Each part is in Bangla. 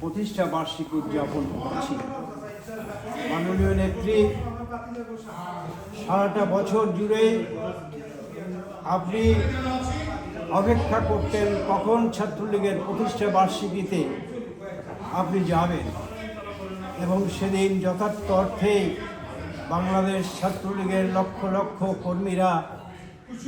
প্রতিষ্ঠা বার্ষিকী উদযাপন করছি। মাননীয় নেত্রী, সারাটা বছর জুড়ে আপনি অপেক্ষা করতেন কখন ছাত্রলীগের প্রতিষ্ঠা বার্ষিকীতে আপনি যাবেন এবং সেদিন যথার্থ অর্থেই বাংলাদেশ ছাত্রলীগের লক্ষ লক্ষ কর্মীরা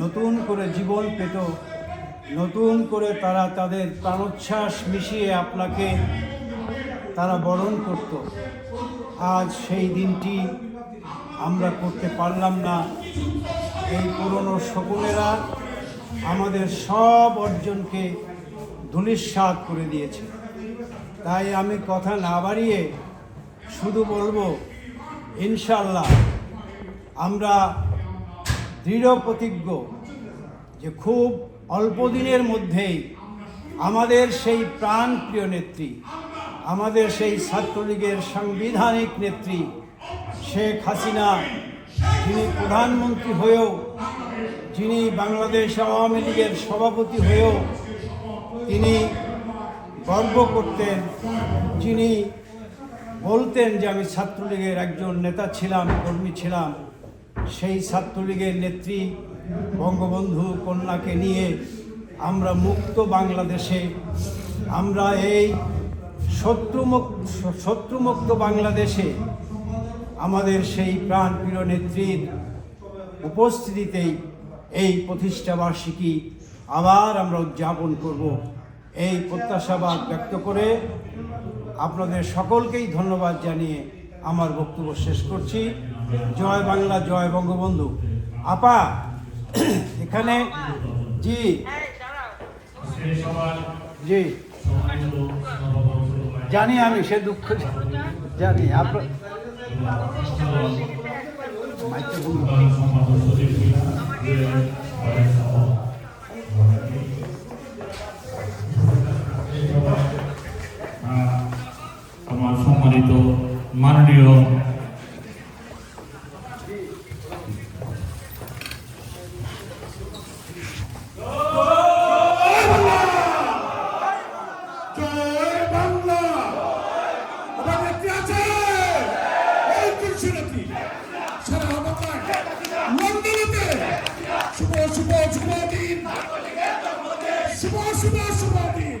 নতুন করে জীবন পেত নতুন করে তারা তাদের প্রাণোচ্ছ্বাস মিশিয়ে আপনাকে তারা বরণ করত। আজ সেই দিনটি আমরা করতে পারলাম না। এই পুরনো শকুনেরা আমাদের সব অর্জনকে ধূলিস্বাদ করে দিয়েছে। তাই আমি কথা না বাড়িয়ে শুধু বলব ইনশাল্লাহ আমরা দৃঢ় প্রতিজ্ঞ যে খুব অল্প দিনের মধ্যেই আমাদের সেই প্রাণপ্রিয় নেত্রী, আমাদের সেই ছাত্রলীগের সাংবিধানিক নেত্রী শেখ হাসিনা, যিনি প্রধানমন্ত্রী হয়েও, যিনি বাংলাদেশ আওয়ামী লীগের সভাপতি হয়েও তিনি গর্ব করতেন, যিনি বলতেন যে আমি ছাত্রলীগের একজন নেতা ছিলাম, কর্মী ছিলাম। সেই ছাত্রলীগের নেত্রী বঙ্গবন্ধু কন্যাকে নিয়ে আমরা মুক্ত বাংলাদেশে। আমরা এই শত্রুমুক্ত শত্রুমুক্ত বাংলাদেশে আমাদের সেই প্রাণপ্রিয় নেত্রীর উপস্থিতিতেই এই প্রতিষ্ঠা বার্ষিকী আবার আমরা উদযাপন করব। এই প্রত্যাশাবাদ ব্যক্ত করে আপনাদের সকলকেই ধন্যবাদ জানিয়ে আমার বক্তব্য শেষ করছি। জয় বাংলা, জয় বঙ্গবন্ধু। আপা এখানে জি। জি। জানি আমি সে দুঃখ জানি। আপনার সম্মানিত মাননীয় বাংলা। আমার নেত্রী আছে? এই তুলসীরতি সারা বাংলায় লন্ডনেতে শুভ শুভ শুভ দিন। শুভ শুভ শুভ দিন।